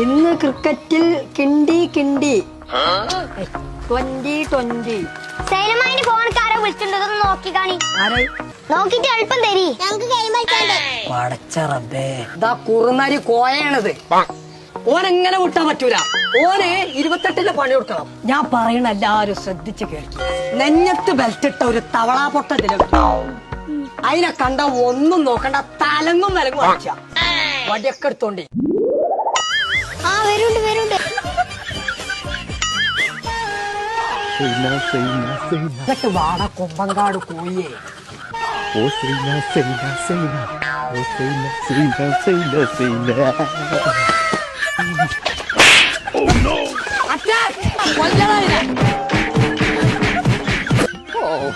ഇന്ന് ക്രിക്കറ്റിൽ കിണ്ടി കിണ്ടി. Twenty twenty. സൈലമായിന്റെ ഫോണക്കാരെ വിളിച്ചിട്ടുണ്ടോ നോക്കി കാണി. ആരായി നോക്കിട്ട് എളുപ്പം തരി. ഞങ്ങക്ക് ഗെയിം കളിക്കാണ്ട് പടച്ച റബ്ബേ. ഇതാ കുറുനരി കോയാണത് ഓൻ എങ്ങനെ വിട്ടാൻ പറ്റൂല. ഓന് ഇരുപത്തെട്ടിൽ പണി കൊടുക്കണം. ഞാൻ പറയണ എല്ലാരും ശ്രദ്ധിച്ച് കേൾക്കും. നെഞ്ഞത്ത് ബെൽറ്റിട്ട ഒരു തവളാ പൊട്ട അതിനെ കണ്ട ഒന്നും നോക്കണ്ട തലങ്ങും വിലങ്ങും അടിച്ച. വടിയൊക്കെ എടുത്തോണ്ടി. ആ വരുണ്ട് വരുണ്ട്. ഇങ്ങട്ട് വാട കൊമ്പങ്കാട് കോയേ ഓ ശ്രീന ശ്രീന ശ്രീന. ഓ ശ്രീന ശ്രീന ശ്രീന ശ്രീന. Oh.